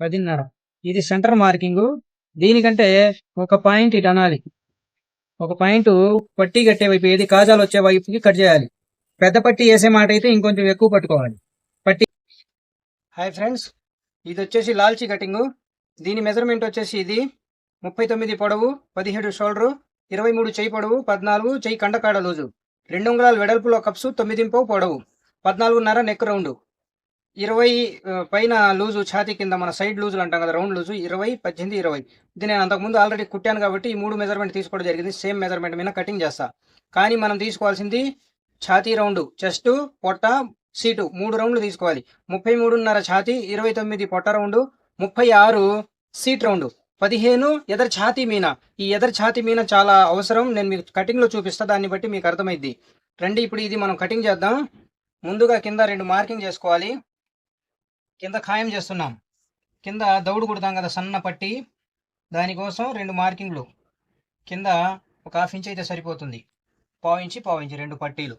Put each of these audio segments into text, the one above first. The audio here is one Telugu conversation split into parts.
పదిన్నర. ఇది సెంటర్ మార్కింగ్. దీనికంటే ఒక పాయింట్ ఇటు అనాలి. ఒక పాయింట్ పట్టి కట్టే వైపు ఏది కాజాలు వచ్చే వైపుకి కట్ చేయాలి. పెద్ద పట్టి వేసే మాట అయితే ఇంకొంచెం ఎక్కువ పట్టుకోవాలి. పట్టి హాయ్ ఫ్రెండ్స్ ఇది వచ్చేసి లాల్చి కటింగ్. దీని మెజర్మెంట్ వచ్చేసి ఇది. ముప్పై తొమ్మిది పొడవు పదిహేడు షోల్డరు ఇరవై మూడు చేయి పొడవు పద్నాలుగు చేయి కండకాడ లూజు. రెండు ఉంగళాల వెడల్పులో కప్సు తొమ్మిది పొడవు పద్నాలుగున్నర నెక్ రౌండ్. ఇరవై పైన లూజు ఛాతీ కింద మన సైడ్ లూజులు అంటాం కదా రౌండ్ లూజు ఇరవై పద్దెనిమిది ఇరవై. ఇది నేను అంతకుముందు ఆల్రెడీ కుట్టాను కాబట్టి ఈ మూడు మెజర్మెంట్ తీసుకోవడం జరిగింది సేమ్ మెజర్మెంట్ మీద కటింగ్ చేస్తా. కానీ మనం తీసుకోవాల్సింది ఛాతీ రౌండ్ చెస్ట్ పొట్ట సీటు మూడు రౌండ్లు తీసుకోవాలి. ముప్పై మూడున్నర ఛాతీ ఇరవై తొమ్మిది పొట్ట రౌండ్ ముప్పై ఆరు సీట్ రౌండ్. పదిహేను ఎదర్ ఛాతీ మీన. ఈ ఎదర్ ఛాతీ మీన చాలా అవసరం నేను మీకు కటింగ్లో చూపిస్తా దాన్ని బట్టి మీకు అర్థమైద్ది. రండి ఇప్పుడు ఇది మనం కటింగ్ చేద్దాం. ముందుగా కింద రెండు మార్కింగ్ చేసుకోవాలి. కింద ఖాయం చేస్తున్నాం. కింద దౌడు కుడతాం కదా సన్న పట్టి. దానికోసం రెండు మార్కింగ్లు. కింద ఒక హాఫ్ ఇంచ్ అయితే సరిపోతుంది. పావు ఇంచి పావు ఇంచి రెండు పట్టీలు.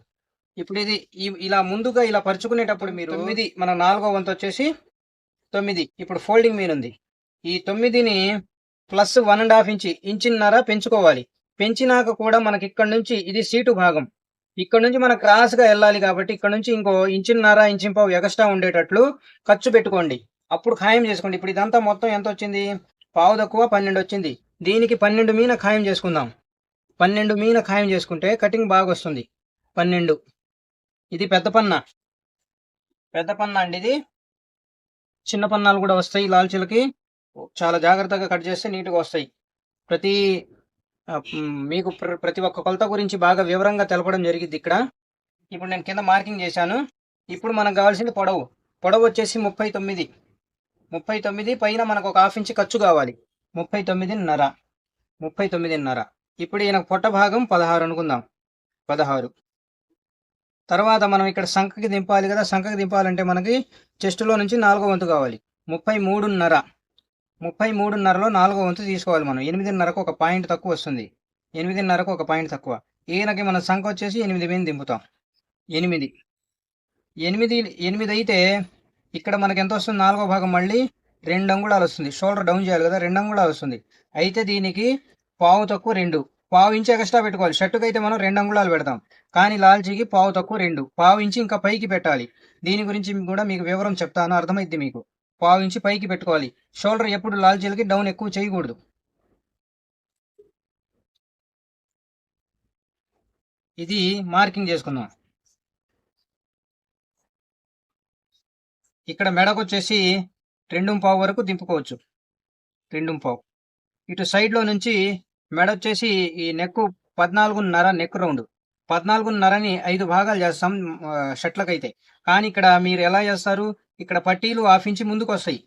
ఇప్పుడు ఇది ఇలా ముందుగా ఇలా పరుచుకునేటప్పుడు మీరు తొమ్మిది మన నాలుగో వంతు వచ్చేసి తొమ్మిది. ఇప్పుడు ఫోల్డింగ్ మీద ఉంది. ఈ తొమ్మిదిని plus one and half inch ఇంచిన్నర పెంచుకోవాలి. పెంచినాక కూడా మనకి ఇక్కడ నుంచి ఇది సీటు భాగం. ఇక్కడ నుంచి మనం క్రాస్గా వెళ్ళాలి కాబట్టి ఇక్కడ నుంచి ఇంకో ఇంచున్నర ఇంచింపావు ఎగస్ట్రా ఉండేటట్లు ఖర్చు పెట్టుకోండి. అప్పుడు ఖాయం చేసుకోండి. ఇప్పుడు ఇదంతా మొత్తం ఎంత వచ్చింది? పావు తక్కువ పన్నెండు వచ్చింది. దీనికి పన్నెండు మీన ఖాయం చేసుకుందాం. పన్నెండు మీన ఖాయం చేసుకుంటే కటింగ్ బాగా వస్తుంది. పన్నెండు. ఇది పెద్ద పన్న. పెద్ద పన్న అండి ఇది. చిన్న పన్నాలు కూడా వస్తాయి లాల్చీలకి. చాలా జాగ్రత్తగా కట్ చేస్తే నీట్గా వస్తాయి. ప్రతి మీకు ప్ర- ప్రతి ఒక్క కొలత గురించి బాగా వివరంగా తెలపడం జరిగింది ఇక్కడ. ఇప్పుడు నేను కింద మార్కింగ్ చేశాను. ఇప్పుడు మనకు కావాల్సింది పొడవు. పొడవు వచ్చేసి ముప్పై తొమ్మిది. ముప్పై తొమ్మిది పైన మనకు ఒక హాఫ్ ఇంచ్ ఖర్చు కావాలి. ముప్పై తొమ్మిదిన్నర. ముప్పై తొమ్మిదిన్నర. ఇప్పుడు ఈయన పొట్ట భాగం పదహారు అనుకుందాం. పదహారు. తర్వాత మనం ఇక్కడ సంఖకి దింపాలి కదా. సంఖకి దింపాలంటే మనకి చెస్టులో నుంచి నాలుగో వంతు కావాలి. ముప్పై మూడున్నర. ముప్పై మూడున్నరలో నాలుగో వంతు తీసుకోవాలి మనం. ఎనిమిదిన్నరకు ఒక పాయింట్ తక్కువ వస్తుంది. ఎనిమిదిన్నరకు ఒక పాయింట్ తక్కువ. ఈయనకి మన సంఖ వచ్చేసి ఎనిమిది మీద దింపుతాం. ఎనిమిది. ఎనిమిది ఎనిమిది అయితే ఇక్కడ మనకి ఎంత వస్తుంది? నాలుగో భాగం మళ్ళీ రెండు అంగుళాలు వస్తుంది. షోల్డర్ డౌన్ చేయాలి కదా రెండు అంగుళాలు వస్తుంది. అయితే దీనికి పావు తక్కువ రెండు. పావు ఇంచు ఎక్స్ట్రా పెట్టుకోవాలి. షర్టుకు అయితే మనం రెండు అంగుళాలు పెడతాం. కానీ లాల్చీకి పావు తక్కువ రెండు. పావు ఇంచి ఇంకా పైకి పెట్టాలి. దీని గురించి కూడా మీకు వివరం చెప్తాను. అర్థమైద్ది మీకు. పావు ఇంచి పైకి పెట్టుకోవాలి. షోల్డర్ ఎప్పుడు లాల్చీలకి డౌన్ ఎక్కువ చేయకూడదు. ఇది మార్కింగ్ చేసుకుందాం. ఇక్కడ మెడకు వచ్చేసి రెండు పావు వరకు దింపుకోవచ్చు. రెండు పావు. ఇటు సైడ్లో నుంచి మెడ వచ్చేసి ఈ నెక్ పద్నాలుగున్నర నెక్ రౌండ్. పద్నాలుగున్నరని ఐదు భాగాలు చేస్తాం ఆ, షర్ట్లకైతే కానీ ఇక్కడ మీరు ఎలా చేస్తారు? ఇక్కడ పట్టీలు హాఫ్ ఇంచి ముందుకు వస్తాయి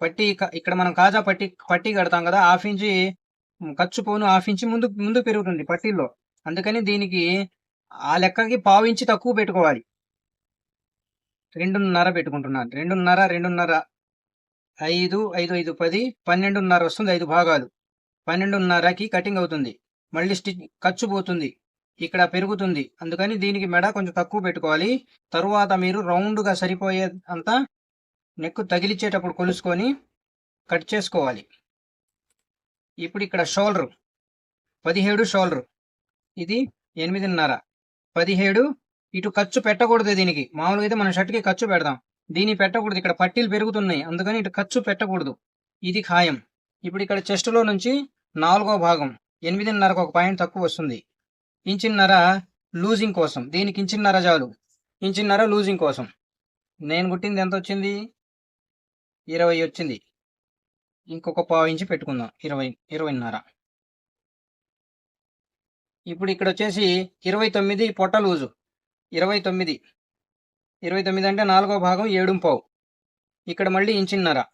పట్టీ ఇక్కడ మనం కాజా పట్టి పట్టీ కడతాం కదా హాఫ్ ఇంచి ఖర్చు పోను హాఫ్ ఇంచి ముందు ముందు పెరుగుతుంది పట్టీల్లో. అందుకని దీనికి ఆ లెక్కకి పావు ఇంచి తక్కువ పెట్టుకోవాలి. రెండున్నర పెట్టుకుంటున్నాను. రెండున్నర రెండున్నర ఐదు ఐదు ఐదు పది పన్నెండున్నర వస్తుంది ఐదు భాగాలు. పన్నెండున్నరకి కటింగ్ అవుతుంది. మళ్ళీ స్టిచ్ ఖర్చు పోతుంది. ఇక్కడ పెరుగుతుంది. అందుకని దీనికి మెడ కొంచెం తక్కువ పెట్టుకోవాలి. తరువాత మీరు రౌండ్గా సరిపోయే అంతా నెక్కు తగిలిచ్చేటప్పుడు కొలుసుకొని కట్ చేసుకోవాలి. ఇప్పుడు ఇక్కడ షోల్డర్ పదిహేడు షోల్డర్. ఇది ఎనిమిదిన్నర. పదిహేడు ఇటు ఖర్చు పెట్టకూడదు దీనికి. మామూలుగా అయితే మనం షర్ట్కి ఖర్చు పెడదాం దీన్ని పెట్టకూడదు. ఇక్కడ పట్టీలు పెరుగుతున్నాయి. అందుకని ఇటు ఖర్చు పెట్టకూడదు. ఇది ఖాయం. ఇప్పుడు ఇక్కడ చెస్ట్లో నుంచి నాలుగో భాగం. ఎనిమిదిన్నరకు ఒక పాయింట్ తక్కువ వస్తుంది. ఇంచిన్నర లూజింగ్ కోసం. దీనికి ఇంచిన్నర చాలు. ఇంచిన్నర లూజింగ్ కోసం. నేను కుట్టింది ఎంత వచ్చింది? ఇరవై వచ్చింది. ఇంకొక పావు ఇంచి పెట్టుకుందాం. ఇరవై ఇరవైన్నర. ఇప్పుడు ఇక్కడ వచ్చేసి ఇరవై తొమ్మిది పొట్ట లూజు. ఇరవై తొమ్మిది. ఇరవై తొమ్మిది అంటే నాలుగో భాగం ఏడు పావు. ఇక్కడ మళ్ళీ ఇంచిన్నర.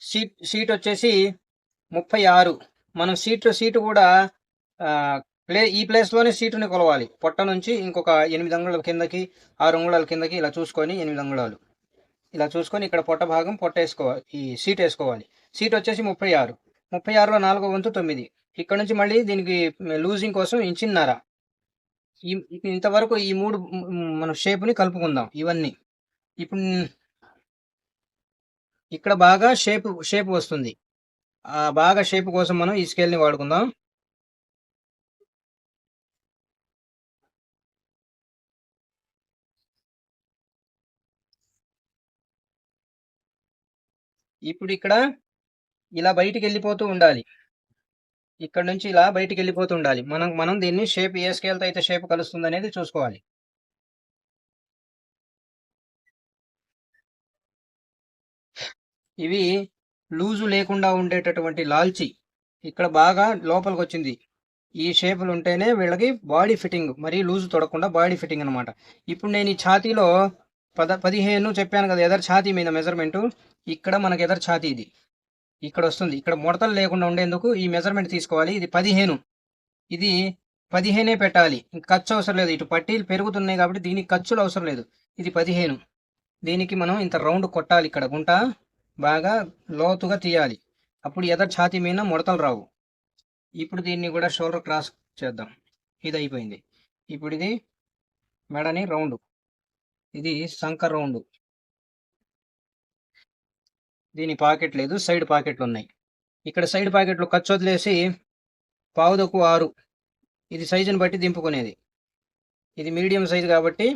సీట్ సీట్ వచ్చేసి ముప్పై ఆరు. మనం సీట్ సీటు కూడా ప్లే ఈ ప్లేస్లోనే సీటుని కొలవాలి. పొట్ట నుంచి ఇంకొక ఎనిమిది అంగుళాల కిందకి ఆరు అంగుళాల కిందకి ఇలా చూసుకొని ఎనిమిది అంగుళాలు. ఇలా చూసుకొని ఇక్కడ పొట్ట భాగం పొట్ట వేసుకోవాలి ఈ సీట్ వేసుకోవాలి. సీట్ వచ్చేసి ముప్పై ఆరు. ముప్పై ఆరులో నాలుగో వంతు తొమ్మిది. ఇక్కడ నుంచి మళ్ళీ దీనికి లూజింగ్ కోసం ఇంచిన్నర. ఈ ఇంతవరకు ఈ మూడు మనం షేప్ని కలుపుకుందాం ఇవన్నీ. ఇప్పుడు ఇక్కడ బాగా షేప్ షేప్ వస్తుంది. బాగా షేప్ కోసం మనం ఈ స్కేల్ని వాడుకుందాం. ఇప్పుడు ఇక్కడ ఇలా బయటికి వెళ్ళిపోతూ ఉండాలి. ఇక్కడ నుంచి ఇలా బయటికి వెళ్ళిపోతూ ఉండాలి. మనం మనం దీన్ని షేప్ ఏ స్కేల్తో అయితే షేప్ కలుస్తుంది అనేది చూసుకోవాలి. ఇవి లూజు లేకుండా ఉండేటటువంటి లాల్చి. ఇక్కడ బాగా లోపలికి వచ్చింది ఈ షేపులు ఉంటేనే వీళ్ళకి బాడీ ఫిట్టింగ్ మరీ లూజు తొడకుండా బాడీ ఫిట్టింగ్ అనమాట ఇప్పుడు నేను ఈ ఛాతీలో పద పదిహేను చెప్పాను కదా ఎదర్ ఛాతీ మీద మెజర్మెంటు ఇక్కడ మనకి ఎదర్ ఛాతీ ఇది. ఇక్కడ వస్తుంది. ఇక్కడ ముడతలు లేకుండా ఉండేందుకు ఈ మెజర్మెంట్ తీసుకోవాలి. ఇది పదిహేను. ఇది పదిహేనే పెట్టాలి. ఇంక ఖర్చు అవసరం లేదు. ఇటు పట్టీలు పెరుగుతున్నాయి కాబట్టి దీనికి ఖర్చులు అవసరం లేదు. ఇది పదిహేను. దీనికి మనం ఇంత రౌండ్ కొట్టాలి ఇక్కడ. గుంట బాగా లోతుగా తీయాలి. అప్పుడు ఎదర్ ఛాతీ మీద ముడతలు రావు. ఇప్పుడు దీన్ని కూడా షోల్డర్ క్రాస్ చేద్దాం. ఇది అయిపోయింది. ఇప్పుడు ఇది మెడని రౌండ్. ఇది సంక రౌండ్. దీని పాకెట్ లేదు సైడ్ పాకెట్లు ఉన్నాయి. ఇక్కడ సైడ్ పాకెట్లు ఖర్చు వదిలేసి పావుదకు ఆరు. ఇది సైజుని బట్టి దింపుకునేది. ఇది మీడియం సైజు కాబట్టి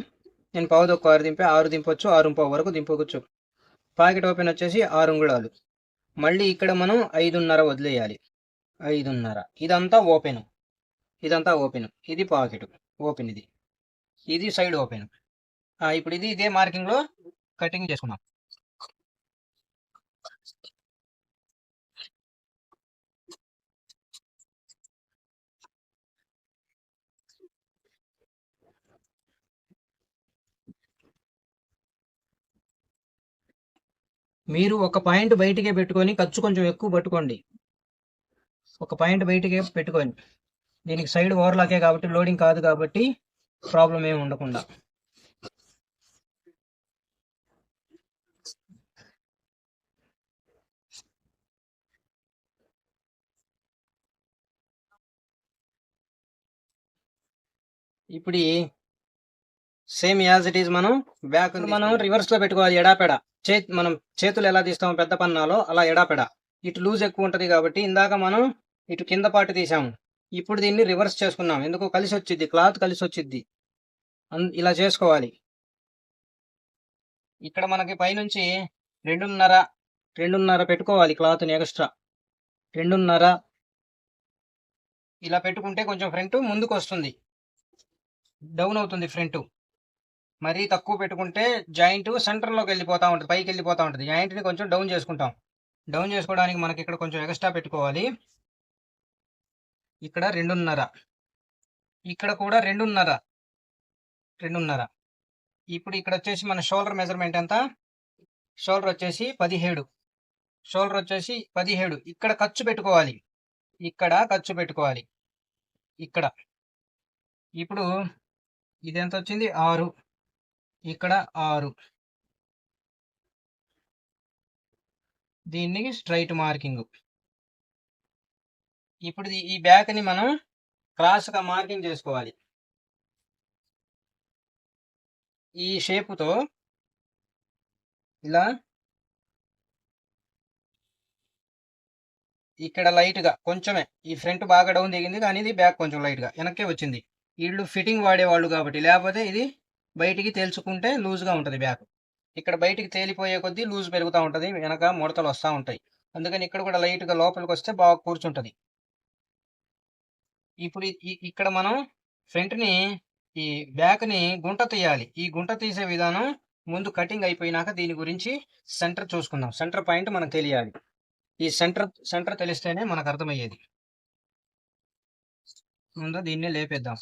నేను పావుదొక్కు ఆరు దింపి ఆరు దింపొచ్చు ఆరు పావు వరకు దింపవచ్చు పాకెట్ ఓపెన్ వచ్చేసి ఆరు అంగుళాలు. మళ్ళీ ఇక్కడ మనం ఐదున్నర వదిలేయాలి. ఐదున్నర. ఇదంతా ఓపెన్. ఇదంతా ఓపెన్. ఇది పాకెట్. ఓపెన్ ఇది. ఇది సైడ్ ఓపెన్. ఇప్పుడు ఇది ఇదే మార్కింగ్లో కటింగ్ చేసుకున్నాం మీరు ఒక పాయింట్ బయటికే పెట్టుకొని ఖర్చు కొంచెం ఎక్కువ పట్టుకోండి. ఒక పాయింట్ బయటికే పెట్టుకోండి దీనికి సైడ్ ఓవర్లాకే కాబట్టి లోడింగ్ కాదు కాబట్టి ప్రాబ్లం ఏమి ఉండకుండా. ఇప్పుడు సేమ్ యాజ్ ఇట్ ఈజ్ మనం బ్యాక్ మనం రివర్స్లో పెట్టుకోవాలి ఎడాపెడ. చే మనం చేతులు ఎలా తీస్తామో పెద్ద పన్నాలో అలా ఎడాపెడ. ఇటు లూజ్ ఎక్కువ ఉంటది కాబట్టి ఇందాక మనం ఇటు కింద పాటు తీసాము. ఇప్పుడు దీన్ని రివర్స్ చేసుకున్నాం. ఎందుకు కలిసి వచ్చింది క్లాత్ కలిసి వచ్చింది ఇలా చేసుకోవాలి. ఇక్కడ మనకి పైనుంచి రెండున్నర రెండున్నర పెట్టుకోవాలి క్లాత్ని ఎక్స్ట్రా రెండున్నర. ఇలా పెట్టుకుంటే కొంచెం ఫ్రంట్ ముందుకు వస్తుంది డౌన్ అవుతుంది ఫ్రంట్. మరీ తక్కువ పెట్టుకుంటే జాయింట్ సెంటర్లోకి వెళ్ళిపోతూ ఉంటుంది పైకి వెళ్ళిపోతూ ఉంటుంది. జాయింట్ని కొంచెం డౌన్ చేసుకుంటాం. డౌన్ చేసుకోవడానికి మనకి ఇక్కడ కొంచెం ఎక్స్ట్రా పెట్టుకోవాలి. ఇక్కడ రెండున్నర. ఇక్కడ కూడా రెండున్నర. రెండున్నర. ఇప్పుడు ఇక్కడ వచ్చేసి మన షోల్డర్ మెజర్మెంట్ ఎంత? షోల్డర్ వచ్చేసి పదిహేడు. షోల్డర్ వచ్చేసి పదిహేడు. ఇక్కడ ఖర్చు పెట్టుకోవాలి. ఇక్కడ ఖర్చు పెట్టుకోవాలి. ఇక్కడ. ఇప్పుడు ఇది ఎంత వచ్చింది ఆరు. ఇక్కడ ఆరు. దీన్ని స్ట్రైట్ మార్కింగ్. ఇప్పుడు ఈ బ్యాక్ని మనం క్రాస్గా మార్కింగ్ చేసుకోవాలి. ఈ షేపుతో ఇలా ఇక్కడ లైట్గా కొంచెమే. ఈ ఫ్రంట్ బాగా డౌన్ దిగింది కానీ ఇది బ్యాక్ కొంచెం లైట్గా వెనక్కే వచ్చింది. వీళ్ళు ఫిట్టింగ్ వాడేవాళ్ళు కాబట్టి లేకపోతే ఇది బయటికి తేల్చుకుంటే లూజ్గా ఉంటుంది బ్యాక్. ఇక్కడ బయటికి తేలిపోయే కొద్దీ లూజ్ పెరుగుతూ ఉంటుంది వెనక ముడతలు వస్తూ ఉంటాయి. అందుకని ఇక్కడ కూడా లైట్గా లోపలికి వస్తే బాగా కూర్చుంటుంది. ఇప్పుడు ఇక్కడ మనం ఫ్రంట్ని ఈ బ్యాక్ని గుంట తీయాలి. ఈ గుంట తీసే విధానం ముందు కటింగ్ అయిపోయినాక దీని గురించి సెంటర్ చూసుకుందాం. సెంటర్ పాయింట్ మనకు తెలియాలి. ఈ సెంటర్ సెంటర్ తెలిస్తేనే మనకు అర్థమయ్యేది. ముందు దీన్ని లేపేద్దాం.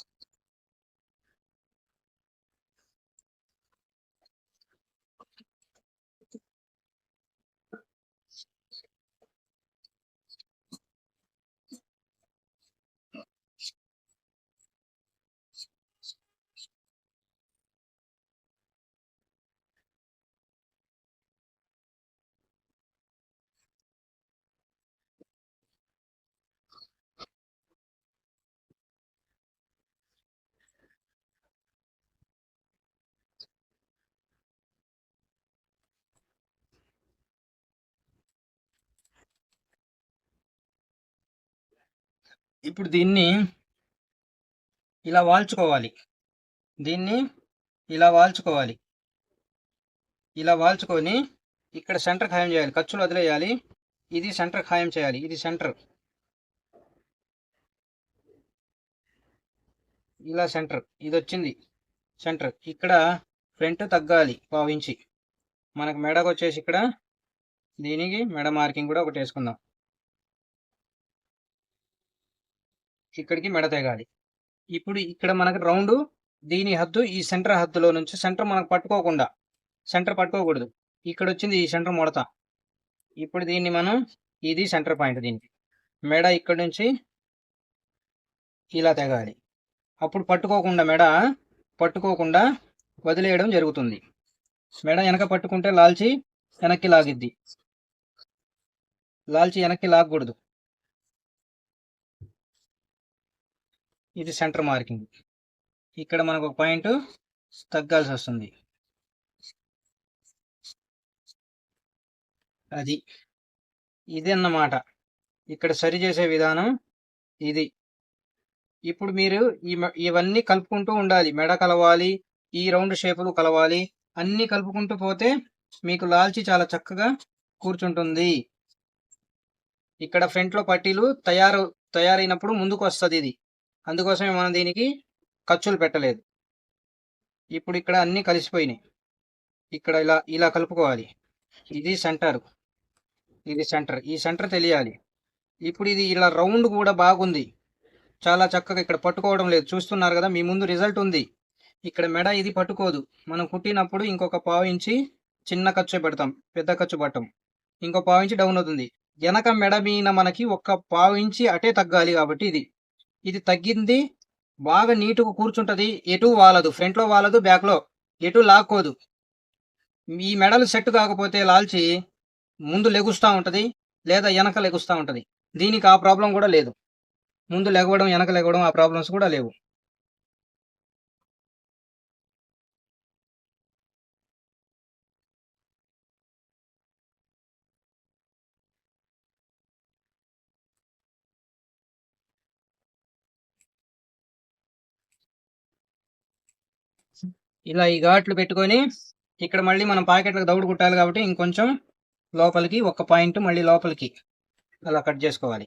ఇప్పుడు దీన్ని ఇలా వాల్చుకోవాలి. దీన్ని ఇలా వాల్చుకోవాలి. ఇలా వాల్చుకొని ఇక్కడ సెంటర్ ఖాయం చేయాలి. ఖర్చులు వదిలేయాలి. ఇది సెంటర్ ఖాయం చేయాలి. ఇది సెంటర్. ఇలా సెంటర్. ఇది వచ్చింది సెంటర్. ఇక్కడ ఫ్రంట్ తగ్గాలి పావించి మనకు మెడకు వచ్చేసి ఇక్కడ దీనికి మెడ మార్కింగ్ కూడా ఒకటి వేసుకుందాం. ఇక్కడికి మెడ తెగాలి. ఇప్పుడు ఇక్కడ మనకు రౌండ్ దీని హద్దు ఈ సెంటర్ హద్దులో నుంచి సెంటర్ మనకు పట్టుకోకుండా సెంటర్ పట్టుకోకూడదు. ఇక్కడ వచ్చింది ఈ సెంటర్ ముడత. ఇప్పుడు దీన్ని మనం ఇది సెంటర్ పాయింట్ దీనికి. మెడ ఇక్కడ నుంచి ఇలా తెగాలి. అప్పుడు పట్టుకోకుండా మెడ పట్టుకోకుండా వదిలేయడం జరుగుతుంది. మెడ వెనక పట్టుకుంటే లాల్చి వెనక్కి లాగిద్ది. లాల్చి వెనక్కి లాగకూడదు. ఇది సెంటర్ మార్కింగ్. ఇక్కడ మనకు ఒక పాయింట్ తగ్గాల్సి వస్తుంది. అది ఇది అన్నమాట. ఇక్కడ సరి చేసే విధానం ఇది. ఇప్పుడు మీరు ఈ మ- ఇవన్నీ కలుపుకుంటూ ఉండాలి. మెడ కలవాలి ఈ రౌండ్ షేపులు కలవాలి అన్నీ కలుపుకుంటూ పోతే మీకు లాల్చి చాలా చక్కగా కూర్చుంటుంది. ఇక్కడ ఫ్రంట్లో పట్టీలు తయారు తయారైనప్పుడు ముందుకు వస్తుంది ఇది. అందుకోసమే మనం దీనికి ఖర్చులు పెట్టలేదు. ఇప్పుడు ఇక్కడ అన్నీ కలిసిపోయినాయి. ఇక్కడ ఇలా ఇలా కలుపుకోవాలి. ఇది సెంటర్. ఇది సెంటర్. ఈ సెంటర్ తెలియాలి. ఇప్పుడు ఇది ఇలా రౌండ్ కూడా బాగుంది. చాలా చక్కగా ఇక్కడ పట్టుకోవడం లేదు. చూస్తున్నారు కదా మీ ముందు రిజల్ట్ ఉంది. ఇక్కడ మెడ ఇది పట్టుకోదు. మనం కుట్టినప్పుడు ఇంకొక పావు ఇంచి చిన్న ఖర్చు పెడతాం. పెద్ద ఖర్చు పట్టం. ఇంకో పావు ఇంచి డౌన్ అవుతుంది. వెనక మెడ మీద మనకి ఒక్క పావు ఇంచి అటే తగ్గాలి కాబట్టి ఇది. ఇది తగ్గింది. బాగా నీటుగా కూర్చుంటుంది. ఎటు వాలదు. ఫ్రంట్లో వాలదు బ్యాక్లో ఎటు లాక్కోదు. ఈ మెడలు సెట్ కాకపోతే లాల్చి ముందు లెగుస్తూ ఉంటది లేదా వెనక లెగుస్తూ ఉంటది. దీనికి ఆ ప్రాబ్లం కూడా లేదు. ముందు లెగవడం వెనక లెగవడం ఆ ప్రాబ్లమ్స్ కూడా లేవు. ఇలా ఈ ఘాట్లు పెట్టుకొని ఇక్కడ మళ్ళీ మనం ప్యాకెట్లకు దౌడు కుట్టాలి కాబట్టి ఇంకొంచెం లోపలికి ఒక పాయింట్ మళ్ళీ లోపలికి అలా కట్ చేసుకోవాలి.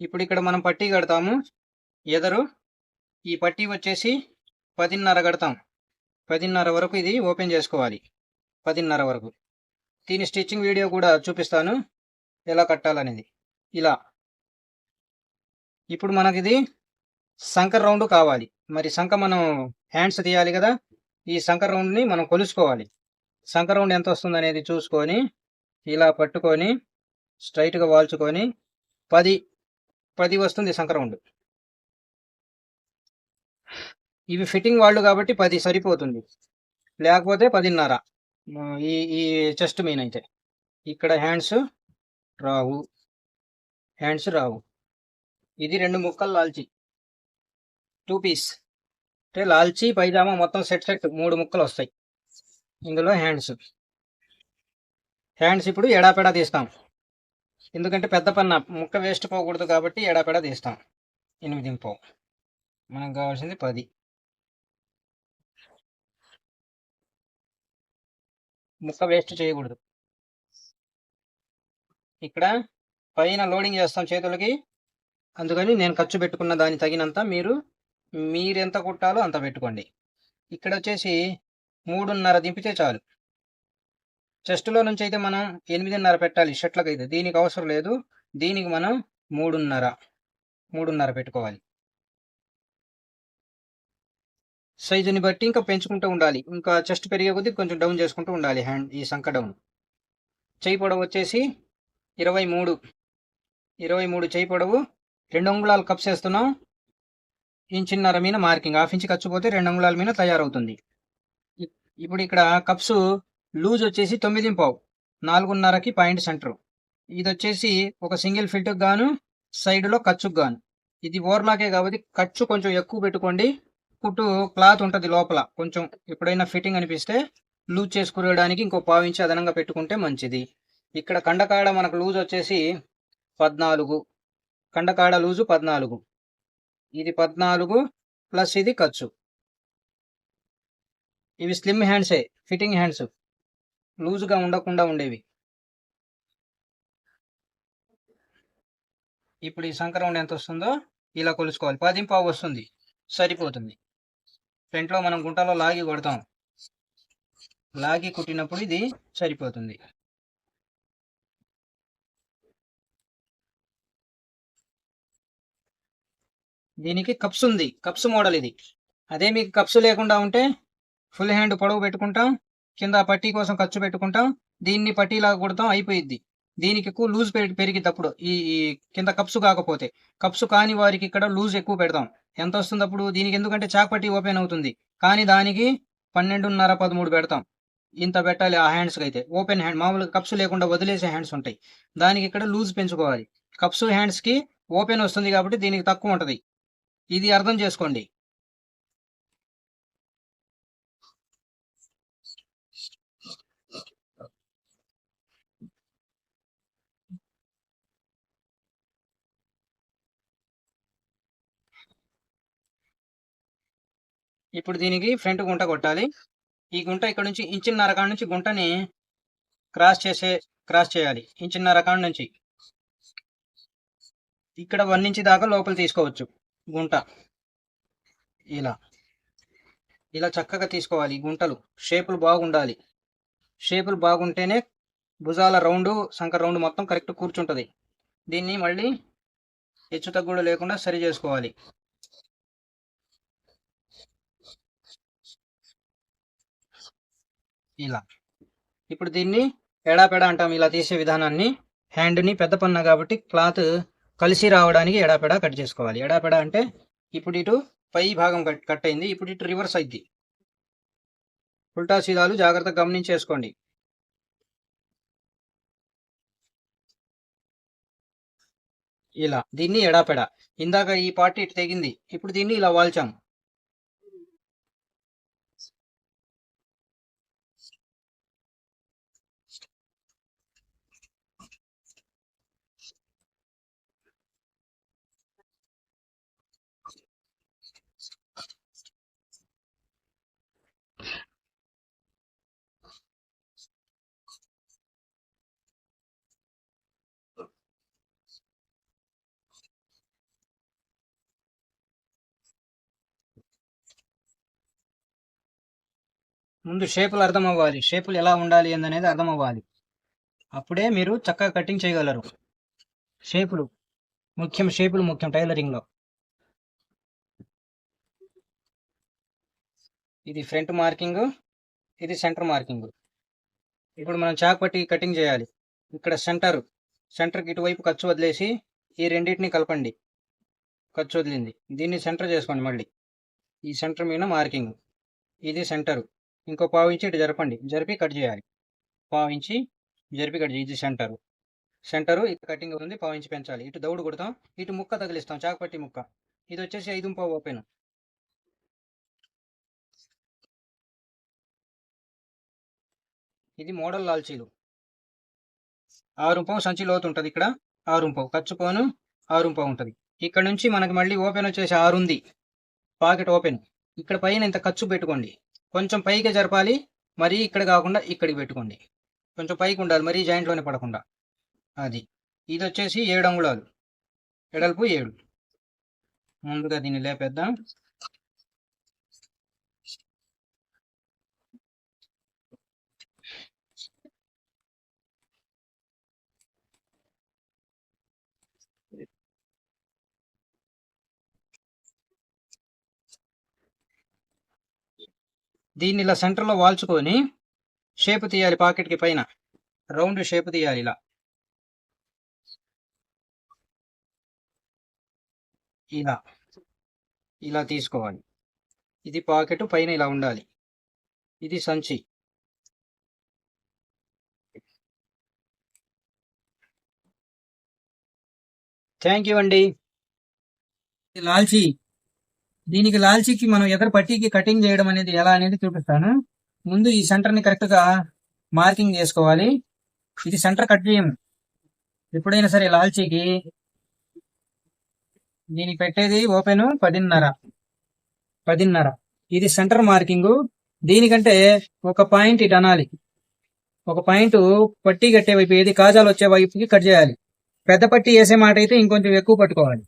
ఇప్పుడు ఇక్కడ మనం పట్టీ కడతాము. ఎదరు ఈ పట్టీ వచ్చేసి పదిన్నర కడతాం. పదిన్నర వరకు ఇది ఓపెన్ చేసుకోవాలి. పదిన్నర వరకు. దీని స్టిచ్చింగ్ వీడియో కూడా చూపిస్తాను. ఎలా కట్టాలనేది. ఇలా. ఇప్పుడు మనకి ఇది రౌండ్ కావాలి. మరి సంఖ మనం హ్యాండ్స్ తీయాలి కదా. ఈ సంకరౌండ్ని మనం కొలుసుకోవాలి. సంక్రౌండ్ ఎంత వస్తుంది అనేది చూసుకొని ఇలా పట్టుకొని స్ట్రైట్గా వాల్చుకొని పది పది వస్తుంది సంకరౌండ్ ఇవి ఫిట్టింగ్ వాళ్ళు కాబట్టి పది సరిపోతుంది. లేకపోతే పదిన్నర. ఈ ఈ చెస్ట్ మీన్ అయితే. ఇక్కడ హ్యాండ్స్ రావు. హ్యాండ్స్ రావు. ఇది రెండు ముక్కలు లాల్చి. Two piece. అంటే లాల్చి పైజామా మొత్తం సెట్ సెట్ మూడు ముక్కలు వస్తాయి. ఇందులో హ్యాండ్స్. హ్యాండ్స్ ఇప్పుడు ఎడాపెడా తీస్తాం. ఎందుకంటే పెద్ద పన్న ముక్క వేస్ట్ పోకూడదు కాబట్టి ఎడాపెడా తీస్తాం. ఎనిమిది ఇంపో మనకు కావాల్సింది పది. ముక్క వేస్ట్ చేయకూడదు. ఇక్కడ పైన లోడింగ్ చేస్తాం చేతులకి. అందుకని నేను ఖర్చు పెట్టుకున్న దాని తగినంత మీరు మీరు ఎంత కుట్టాలో అంత పెట్టుకోండి. ఇక్కడ వచ్చేసి మూడున్నర దింపితే చాలు. చెస్ట్లో నుంచి అయితే మనం ఎనిమిదిన్నర పెట్టాలి షర్ట్లకు అయితే దీనికి అవసరం లేదు. దీనికి మనం మూడున్నర మూడున్నర పెట్టుకోవాలి. సైజుని బట్టి ఇంకా పెంచుకుంటూ ఉండాలి. ఇంకా చెస్ట్ పెరిగే కొద్దీ కొంచెం డౌన్ చేసుకుంటూ ఉండాలి హ్యాండ్ ఈ సంక డౌన్. చేయి పొడవు వచ్చేసి ఇరవై మూడు. ఇరవై మూడు చేయి పొడవు. రెండు అంగుళాలు కప్స్ వేస్తున్నాం. ఇంచిన్నర మీద మార్కింగ్ హాఫ్ ఇంచ్ ఖర్చుపోతే రెండు అంగుళాల మీద తయారవుతుంది. ఇప్పుడు ఇక్కడ కప్స్ లూజ్ వచ్చేసి తొమ్మిది పావు నాలుగున్నరకి పాయింట్ సెంటర్. ఇది వచ్చేసి ఒక సింగిల్ ఫిల్ట్కి గాను సైడ్లో ఖర్చుకు గాను. ఇది ఓవర్లాకే కాబట్టి ఖర్చు కొంచెం ఎక్కువ పెట్టుకోండి. కుట్టు క్లాత్ ఉంటుంది లోపల కొంచెం ఎప్పుడైనా ఫిట్టింగ్ అనిపిస్తే లూజ్ చేసుకునేయడానికి ఇంకో పావు అదనంగా పెట్టుకుంటే మంచిది. ఇక్కడ కండకాడ మనకు లూజ్ వచ్చేసి పద్నాలుగు కండకాడ లూజు పద్నాలుగు. ఇది పద్నాలుగు ప్లస్ ఇది ఖర్చు. ఇవి స్లిమ్ హ్యాండ్సే ఫిట్టింగ్ హ్యాండ్స్. లూజ్గా ఉండకుండా ఉండేవి. ఇప్పుడు ఈ సంక్రమణ ఎంత వస్తుందో ఇలా కొలుసుకోవాలి పది పావు వస్తుంది. సరిపోతుంది. ఫ్రంట్లో మనం గుంటలో లాగి కొడతాం. లాగి కుట్టినప్పుడు ఇది సరిపోతుంది. దీనికి కప్స్ ఉంది. కప్స్ మోడల్ ఇది. అదే మీకు కప్స్ లేకుండా ఉంటే ఫుల్ హ్యాండ్ పొడవు పెట్టుకుంటాం. కింద పట్టీ కోసం ఖర్చు పెట్టుకుంటాం. దీన్ని పట్టీలాగా కుడతాం అయిపోయిద్ది. దీనికి ఎక్కువ లూజ్ పెరిగిద్ది అప్పుడు ఈ కింద కప్స్ కాకపోతే. కప్స్ కాని వారికి ఇక్కడ లూజ్ ఎక్కువ పెడతాం. ఎంత వస్తుంది అప్పుడు దీనికి ఎందుకంటే చాక్ పట్టీ ఓపెన్ అవుతుంది. కానీ దానికి పన్నెండున్నర పదమూడు పెడతాం. ఇంత పెట్టాలి ఆ హ్యాండ్స్కి అయితే. ఓపెన్ హ్యాండ్ మామూలుగా కప్స్ లేకుండా వదిలేసే హ్యాండ్స్ ఉంటాయి. దానికి ఇక్కడ లూజ్ పెంచుకోవాలి. కప్స్ హ్యాండ్స్కి ఓపెన్ వస్తుంది కాబట్టి దీనికి తక్కువ ఉంటుంది. ఇది అర్థం చేసుకోండి. ఇప్పుడు దీనికి ఫ్రంట్ గుంట కొట్టాలి. ఈ గుంట ఇక్కడ నుంచి ఇంచిన్నర కాడ నుంచి గుంటని క్రాస్ చేసే క్రాస్ చేయాలి. ఇంచిన్నర కాడ నుంచి. ఇక్కడ వన్ ఇంచ్ దాకా లోపల తీసుకోవచ్చు. గుంట. ఇలా. ఇలా చక్కగా తీసుకోవాలి గుంటలు. షేపులు బాగుండాలి. షేపులు బాగుంటేనే భుజాల రౌండ్ సంకర రౌండ్ మొత్తం కరెక్ట్ కూర్చుంటుంది. దీన్ని మళ్ళీ హెచ్చు తగ్గుడు లేకుండా సరి చేసుకోవాలి. ఇలా. ఇప్పుడు దీన్ని ఎడాపెడా అంటాం. ఇలా తీసే విధానాన్ని. హ్యాండ్ని పెద్ద పన్న కాబట్టి క్లాత్ కలిసి రావడానికి ఎడాపెడా కట్ చేసుకోవాలి. ఎడాపెడ అంటే ఇప్పుడు ఇటు పై భాగం కట్ కట్ అయింది. ఇప్పుడు ఇటు రివర్స్ అయింది ఉల్టా సీదాలు జాగ్రత్తగా గమనించేసుకోండి. ఇలా దీన్ని ఎడాపెడ. ఇందాక ఈ పార్ట్ ఇటు తెగింది. ఇప్పుడు దీన్ని ఇలా వాల్చాం. ముందు షేపులు అర్థం అవ్వాలి షేపులు ఎలా ఉండాలి అనేది అర్థం అవ్వాలి అప్పుడే మీరు చక్కగా కటింగ్ చేయగలరు. షేపులు. ముఖ్యం షేపులు ముఖ్యం టైలరింగ్లో. ఇది ఫ్రంట్ మార్కింగ్. ఇది సెంటర్ మార్కింగ్. ఇప్పుడు మనం చాక్ పట్టి కటింగ్ చేయాలి. ఇక్కడ సెంటర్. సెంటర్కి ఇటువైపు ఖర్చు వదిలేసి ఈ రెండింటిని కలపండి. ఖర్చు వదిలింది. దీన్ని సెంటర్ చేసుకోండి మళ్ళీ. ఈ సెంటర్ మీద మార్కింగ్. ఇది సెంటర్. ఇంకో పావు ఇంచి ఇటు జరపండి. జరిపి కట్ చేయాలి. పావు ఇంచి జరిపి కట్ చేయించి ఇది సెంటరు. సెంటరు ఇటు కటింగ్ అవుతుంది. పావు ఇంచి పెంచాలి. ఇటు దౌడు కొడతాం. ఇటు ముక్క తగిలిస్తాం. చాకుపట్టి ముక్క. ఇది వచ్చేసి ఐదు పావు ఓపెన్. ఇది మోడల్ లాల్చీలు ఆరు పావు సంచి లోతు ఉంటుంది ఇక్కడ. ఆరు పావు. ఖర్చు పోను ఆరు పావు ఉంటుంది. ఇక్కడ నుంచి మనకి మళ్ళీ ఓపెన్ వచ్చేసి ఆరు ఉంది పాకెట్ ఓపెన్. ఇక్కడ పైన ఇంత ఖర్చు పెట్టుకోండి. కొంచెం పైకి జరపాలి. మరీ ఇక్కడ కాకుండా ఇక్కడికి పెట్టుకోండి. కొంచెం పైకి ఉండాలి. మరీ జాయింట్లోనే పడకుండా. అది. ఇది వచ్చేసి ఏడు అంగుళాలు. ఎడల్పు ఏడు. ముందుగా దీన్ని లేపేద్దాం. దీన్ని ఇలా సెంటర్లో వాల్చుకొని షేప్ తీయాలి పాకెట్కి పైన. రౌండ్ షేప్ తీయాలి ఇలా. ఇలా. ఇలా తీసుకోవాలి. ఇది పాకెట్ పైన ఇలా ఉండాలి. ఇది సంచి. థ్యాంక్ యూ అండి. లాల్చీ దీనికి లాల్చీకి మనం ఎదర పట్టీకి కటింగ్ చేయడం అనేది ఎలా అనేది చూపిస్తాను. ముందు ఈ సెంటర్ని మార్కింగ్ చేసుకోవాలి. ఇది సెంటర్ కట్ చేయము. ఎప్పుడైనా సరే లాల్చీకి దీనికి పెట్టేది ఓపెన్ పదిన్నర. పదిన్నర. ఇది సెంటర్ మార్కింగ్ దీనికంటే ఒక పాయింట్ ఇటు అనాలి. ఒక పాయింట్ పట్టి కట్టే వైపు ఏది కాజాలు వచ్చే వైపుకి కట్ చేయాలి. పెద్ద పట్టి వేసే మాట అయితే ఇంకొంచెం ఎక్కువ పట్టుకోవాలి.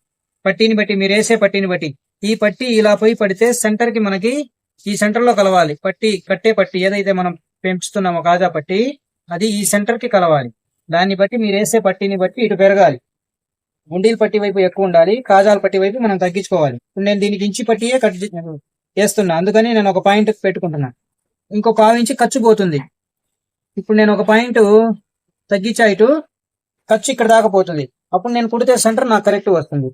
పట్టీని బట్టి మీరు వేసే పట్టీని బట్టి. ఈ పట్టి ఇలా పోయి పడితే సెంటర్కి మనకి ఈ సెంటర్లో కలవాలి. పట్టి కట్టే పట్టి ఏదైతే మనం పెంచుతున్నామో కాజా పట్టి అది ఈ సెంటర్కి కలవాలి. దాన్ని బట్టి మీరు వేసే పట్టీని బట్టి ఇటు పెరగాలి. గుండీల పట్టి వైపు ఎక్కువ ఉండాలి కాజాల పట్టి వైపు మనం తగ్గించుకోవాలి. నేను దీనికి ఇంచి పట్టియే కట్ చే- చేస్తున్నా అందుకని నేను ఒక పాయింట్ పెట్టుకుంటున్నా. ఇంకో పావు ఇంచి ఖర్చు పోతుంది. ఇప్పుడు నేను ఒక పాయింట్ తగ్గించా ఇటు ఖర్చు ఇక్కడ దాకా పోతుంది. అప్పుడు నేను కుడితే సెంటర్ నాకు కరెక్ట్ వస్తుంది.